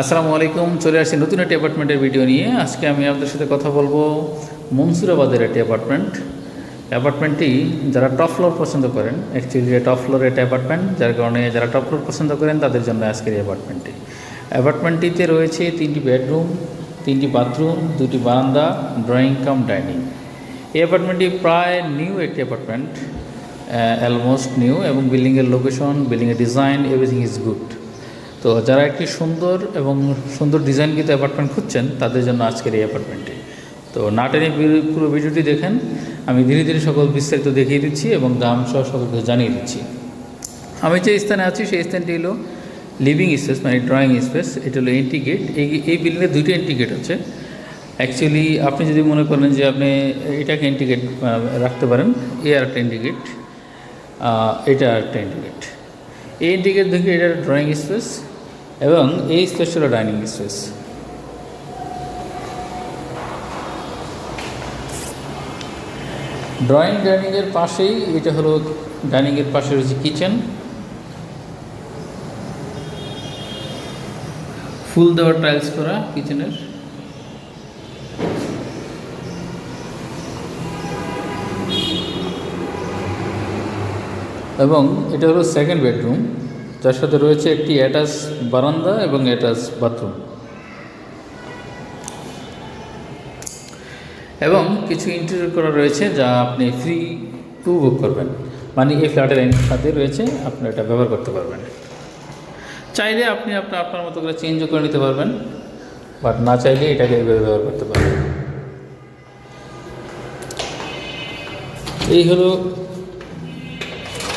আসসালামু আলাইকুম, চলে আসছি নতুন একটি অ্যাপার্টমেন্টের ভিডিও নিয়ে। আজকে আমি আপনাদের সাথে কথা বলব মনসুরাবাদের একটি অ্যাপার্টমেন্ট অ্যাপার্টমেন্টটি যারা টপ ফ্লোর পছন্দ করেন অ্যাকচুয়ালি টপ ফ্লোর একটা অ্যাপার্টমেন্ট যার কারণে যারা টপ ফ্লোর পছন্দ করেন, তাদের জন্য আজকের এই অ্যাপার্টমেন্টটি অ্যাপার্টমেন্টটিতে রয়েছে তিনটি বেডরুম তিনটি বাথরুম দুটি বারান্দা ড্রয়িং কাম ডাইনিং এই অ্যাপার্টমেন্টটি প্রায় নিউ একটি অ্যাপার্টমেন্ট অলমোস্ট নিউ এবং বিল্ডিংয়ের লোকেশন বিল্ডিংয়ের ডিজাইন এভরিথিং ইজ গুড তো যারা একটি সুন্দর এবং সুন্দর ডিজাইনকৃত অ্যাপার্টমেন্ট খুঁজছেন, তাদের জন্য আজকের এই অ্যাপার্টমেন্টটি তো না পুরো ভিডিওটি দেখেন, আমি ধীরে ধীরে সকল বিস্তারিত দেখিয়ে দিচ্ছি এবং দাম সহ সকলকে জানিয়ে দিচ্ছি। আমি যে স্থানে আছি, সেই স্থানটি হলো লিভিং স্পেস মানে ড্রয়িং স্পেস এটা হলো এন্ট্রি গেট এই এই বিল্ডিংয়ে দুইটি এন্ট্রি গেট আছে। অ্যাকচুয়ালি আপনি যদি মনে করেন যে আপনি এটাকে এন্ট্রি গেট রাখতে পারেন, এ আর একটা এন্ট্রি গেট এটা আর একটা এন্ট্রি গেট এই এন্ট্রি গেট থেকে এটা ড্রয়িং স্পেস এবং এই স্পেস হলো ডাইনিং স্পেস। ড্রয়িং ডাইনিংয়ের পাশেই এটা হলো ডাইনিংয়ের পাশে রয়েছে কিচেন। ফুল দেওয়ার টাইলস করা কিচেনের। এবং এটা হলো সেকেন্ড বেডরুম যার সাথে রয়েছে একটি অ্যাটাচ বারান্দা এবং অ্যাটাচ বাথরুম। এবং কিছু ইন্টেরিয়র করা রয়েছে যা আপনি ফ্রি উপভোগ করবেন। মানে এই ফ্ল্যাটের সাথে রয়েছে, আপনি এটা ব্যবহার করতে পারবেন। চাইলে আপনি আপনার আপনার মতো করে চেঞ্জও করে নিতে পারবেন বাট না চাইলে এটাকে এইভাবে ব্যবহার করতে পারবেন। এই হলো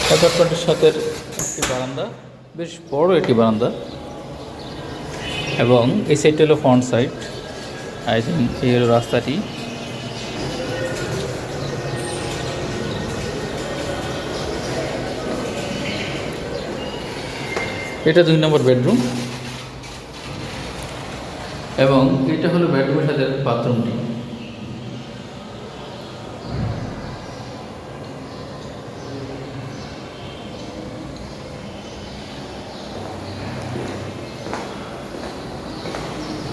অ্যাপার্টমেন্টের সাথে একটি বারান্দা। বেশ বড় একটি বারান্দা। এবং এই সাইডটা হলো ফ্রন্ট সাইড আই থিঙ্ক এই হলো রাস্তাটি। এটা দুই নম্বর বেডরুম। এবং এটা হলো বেডরুমের সাথে বাথরুমটি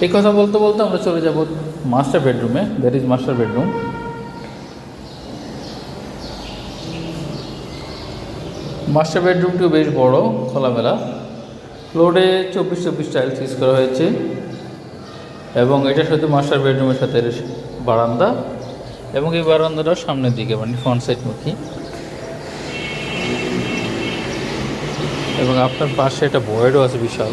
এই কথা বলতে বলতে আমরা চলে যাব মাস্টার বেডরুমে that is master bedroom master বেডরুমটিও বেশ বড়, খোলামেলা। ফ্লোরে চব্বিশ চব্বিশ টাইলস ইউজ করা হয়েছে। এবং এটার সাথে মাস্টার বেডরুমের সাথে বারান্দা। এবং এই বারান্দাটা সামনের দিকে মানে ফ্রন্ট সাইড মুখী। এবং আপনার পাশে একটা বয়েডও আছে বিশাল।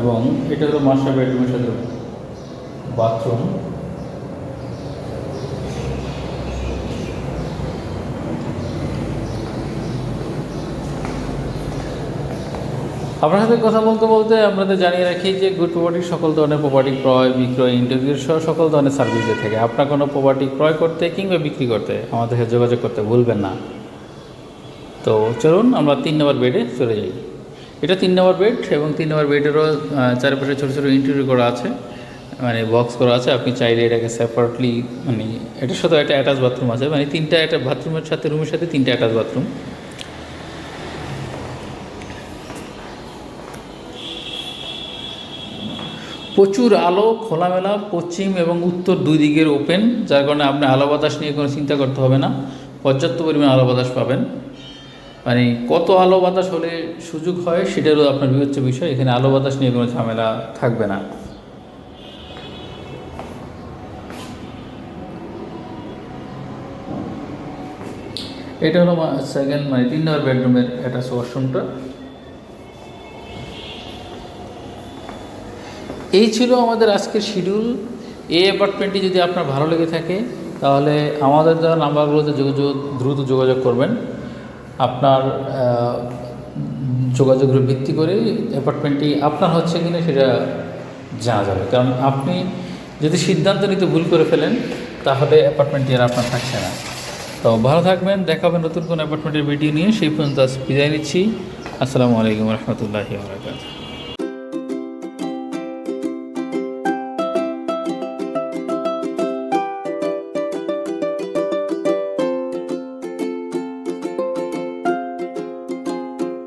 এবং এটা হলো মাস্টার বেডরুমের সাথে বাথরুম আপনার সাথে কথা বলতে বলতে আপনাদের জানিয়ে রাখি যে গুড প্রপার্টির সকল ধরনের প্রপার্টি ক্রয়, বিক্রয় ইন্টারভিউ সহ সকল ধরনের সার্ভিস দিয়ে থাকে আপনার কোনো প্রপার্টি ক্রয় করতে কিংবা বিক্রি করতে আমাদের সাথে যোগাযোগ করতে ভুলবেন না। তো চলুন আমরা তিন নম্বর বেডে চলে যাই। এটা তিন নম্বর বেড এবং তিন নম্বর বেডেরও চারপাশে ছোটো ছোটো ইন্টারভিউ করা আছে মানে বক্স করা আছে। আপনি চাইলে এটাকে সেপারেটলি মানে এটার সাথে একটা অ্যাটাচ বাথরুম আছে। মানে তিনটা একটা বাথরুমের সাথে রুমের সাথে তিনটা অ্যাটাচ বাথরুম প্রচুর আলো, খোলামেলা, পশ্চিম এবং উত্তর দুই দিকের ওপেন যার কারণে আপনি আলো বাতাস নিয়ে কোনো চিন্তা করতে হবে না। পর্যাপ্ত পরিমাণ আলো বাতাস পাবেন। মানে কত আলো বাতাস হলে সুযোগ হয় সেটারও আপনার বিবেচ্য বিষয়। এখানে আলো বাতাস নিয়ে কোনো ঝামেলা থাকবে না। এটা হলো সেকেন্ড মানে তিন নম্বর বেডরুমের অ্যাটাচ ওয়াশরুমটা এই ছিল আমাদের আজকের শিডিউল এই অ্যাপার্টমেন্টটি যদি আপনার ভালো লেগে থাকে, তাহলে আমাদের দেওয়া নাম্বারগুলোতে যোগাযোগ, দ্রুত যোগাযোগ করবেন। আপনার যোগাযোগের ভিত্তি করে অ্যাপার্টমেন্টটি আপনার হচ্ছে কিনা সেটা জানা যাবে। কারণ আপনি যদি সিদ্ধান্ত নিতে ভুল করে ফেলেন, তাহলে অ্যাপার্টমেন্টটি আর আপনার থাকছে না। তো ভালো থাকবেন দেখাবেন নতুন কোনো অ্যাপার্টমেন্টের ভিডিও নিয়ে। সেই পর্যন্ত বিদায় নিচ্ছি। আসসালামু আলাইকুম রহমতুল্লাহি